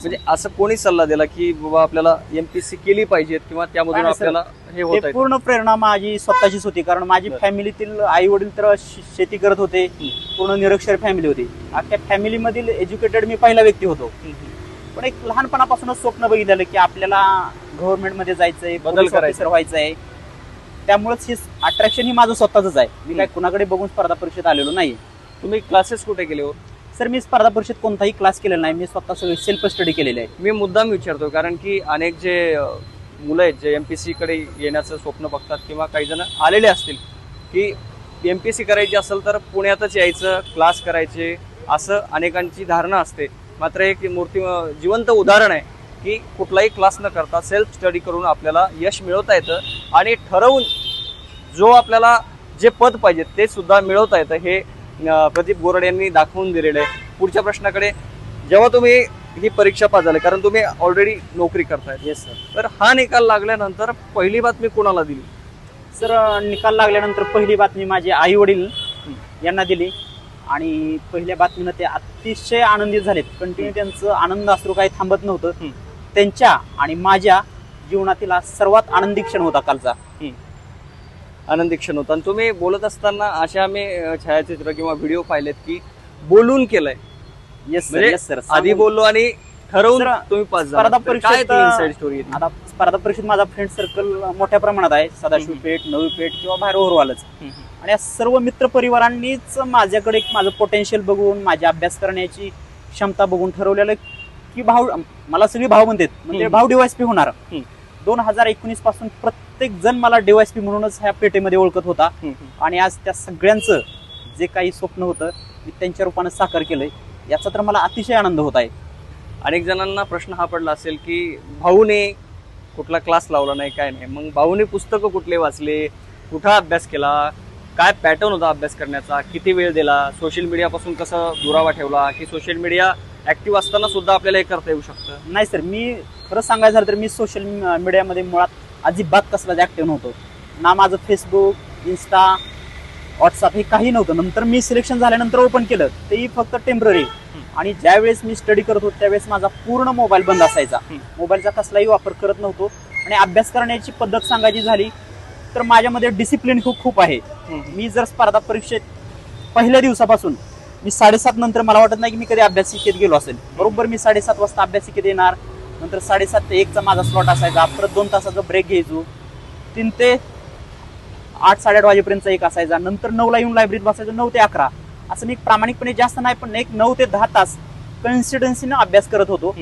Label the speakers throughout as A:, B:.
A: म्हणजे असं कोणी सल्ला दिला की बाबा आपल्याला एमपीएससी केली पाहिजे किंवा त्यामधून
B: नाही, सर.
A: आपल्याला हे होत
B: ते
A: आहे?
B: पूर्ण प्रेरणा माझी स्वतःचीच होती. कारण माझी
A: बरं.
B: फॅमिलीतील आई वडील तर शे- शेती करत होते. पूर्ण निरक्षर फॅमिली होती. अख्ख्या फॅमिलीमधील एज्युकेटेड मी पहिला व्यक्ती होतो. पण एक लहानपणापासूनच स्वप्न बघितलेलं की आपल्याला गव्हर्नमेंटमध्ये जायचंय
A: बदल
B: पोलीस
A: करायचा.
B: ऑफिसर व्हायचंय. त्यामुळेच हे अट्रॅक्शन ही माझं स्वतःच आहे. मी काय कुणाकडे बघून स्पर्धा परीक्षेत आलेलो नाही
A: तुम्ही क्लासेस कुठे केले हो?
B: सर मी स्पर्धा परिषद कोणताही क्लास केलेला नाही. मी स्वतः सगळी सेल्फ स्टडी केलेली आहे.
A: मी मुद्दाम विचारतो कारण की अनेक जे मुलं आहेत जे एम पी कडे येण्याचं स्वप्न बघतात किंवा काही जण आलेले असतील की एम पी सी करायची असेल तर पुण्यातच यायचं क्लास करायचे असं अनेकांची धारणा असते. मात्र एक मूर्ती जिवंत उदाहरण आहे की कुठलाही क्लास न करता सेल्फ स्टडी करून आपल्याला यश मिळवता येतं आणि ठरवून जो आपल्याला जे पद पाहिजे ते सुद्धा मिळवता येतं. हे प्रदीप गोरड यांनी दाखवून दिलेलं आहे. पुढच्या प्रश्नाकडे जेव्हा तुम्ही ही परीक्षा पास झाली कारण तुम्ही ऑलरेडी नोकरी करताय.
B: येस सर
A: तर हा निकाल लागल्यानंतर पहिली बातमी कोणाला दिली?
B: सर निकाल लागल्यानंतर पहिली बातमी माझे आई वडील यांना दिली. आणि पहिल्या बातमीनं ते अतिशय आनंदित झालेत. कंटिन्यू त्यांचं आनंद असू काही थांबत नव्हतं. त्यांच्या आणि माझ्या जीवनातील सर्वात आनंदी क्षण होता कालचा.
A: आनंदी क्षण होता. आणि तुम्ही बोलत असताना अशा आम्ही छायाचित्र किंवा व्हिडिओ पाहिलेत की बोलून केलंय.
B: येस सर
A: म्हणजे
B: येस सर
A: आधी बोललो आणि ठरवून तुम्ही पास
B: स्पर्धा
A: इनसाइड स्टोरी
B: आता स्पर्धा परीक्षेत माझा फ्रेंड सर्कल मोठ्या प्रमाणात आहे. सदाशिव. पेठ नवी पेठ किंवा बाहेर ओरवालच. आणि या सर्व मित्र परिवारांनीच माझ्याकडे एक माझं पोटेन्शियल बघून माझा अभ्यास करण्याची क्षमता बघून ठरवलेलं की भाऊ मला सगळी भाऊ म्हणतात म्हणजे. भाऊ डीवायसपी होणार.
A: हम्म.
B: दोन हजार एकोणीसपासून प्रत्येक जण मला डीवायसपी म्हणूनच ह्या पेठेमध्ये ओळखत होता. आणि आज त्या सगळ्यांचं जे काही स्वप्न होतं मी त्यांच्या रूपानं साकार केलंय. याचा तर मला अतिशय आनंद होत आहे.
A: अनेक जणांना प्रश्न हा पडला असेल की भाऊने कुठला क्लास लावला नाही काय नाही. मग भाऊने पुस्तकं कुठले वाचले? कुठं अभ्यास केला? काय पॅटर्न होता अभ्यास करण्याचा? किती वेळ दिला? सोशल मीडियापासून कसं दुरावा ठेवला? की सोशल मीडिया ऍक्टिव्ह असताना सुद्धा आपल्याला हे करता येऊ शकतं.
B: नाही सर मी खरं सांगायचं झालं तर मी सोशल मीडियामध्ये मुळात अजिबात कसलाच ऍक्टिव्ह नव्हतो. ना माझं फेसबुक इन्स्टा व्हॉट्सअप हे काही नव्हतं. नंतर मी सिलेक्शन झाल्यानंतर ओपन केलं. तेही फक्त टेंपररी आणि ज्यावेळेस मी स्टडी करत होतो त्यावेळेस माझा पूर्ण मोबाईल बंद असायचा. मोबाईलचा कसलाही वापर करत नव्हतो. आणि अभ्यास करण्याची पद्धत सांगायची झाली तर माझ्यामध्ये डिसिप्लिन खूप खूप आहे. मी जर स्पर्धा परीक्षेत पहिल्या दिवसापासून मी साडेसात नंतर मला वाटत नाही की मी कधी अभ्यासिकेत गेलो असेल. बरोबर मी साडेसात वाजता अभ्यासिकेत येणार नंतर साडेसात ते एकचा माझा स्लॉट असायचा परत दोन तासाचा ब्रेक घ्यायचो. तीन ते आठ साडेआठ वाजेपर्यंत एक असायचा नंतर नऊला येऊन लायब्ररीत बसायचो नऊ ते अकरा. असं मी प्रामाणिकपणे जास्त नाही पण एक नऊ ते दहा तास कन्सिस्टन्सीनं अभ्यास करत होतो.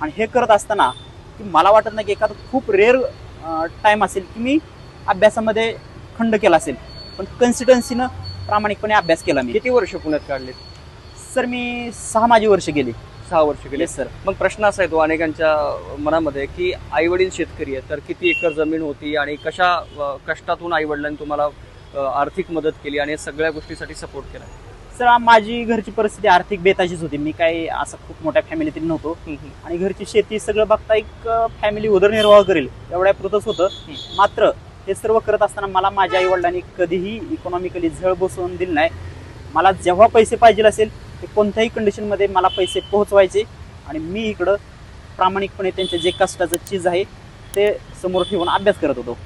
B: आणि हे करत असताना की मला वाटत नाही की एखादं खूप रेअर टाइम असेल की मी अभ्यासामध्ये खंड केला असेल. पण कन्सिस्टन्सीनं प्रामाणिकपणे अभ्यास केला मी.
A: किती वर्ष पुण्यात काढले
B: सर मी सहा माझी वर्ष गेली.
A: सहा वर्ष गेले.
B: सर
A: मग प्रश्न असा येतो अनेकांच्या मनामध्ये की आई वडील शेतकरी आहेत तर किती एकर जमीन होती आणि कशा अ, कष्टातून आई वडिलांनी तुम्हाला अ, आर्थिक मदत केली आणि या सगळ्या गोष्टीसाठी सपोर्ट केला?
B: सर आ- माझी घरची परिस्थिती आर्थिक बेताचीच होती. मी काही असं खूप मोठ्या फॅमिलीतील नव्हतो. आणि घरची शेती सगळं बघता एक फॅमिली उदरनिर्वाह करेल एवढ्या पुरतच होतं. मात्र हे सर्व करत असताना मला माझ्या आई वडिलांनी कधीही इकॉनॉमिकली झळ बसवून दिली नाही. मला जेव्हा पैसे पाहिजे असेल ते कोणत्याही कंडिशनमध्ये मला पैसे पोहोचवायचे आणि मी इकडं प्रामाणिकपणे त्यांचे जे कष्टाचं चीज आहे ते समोर ठेवून अभ्यास करत होतो.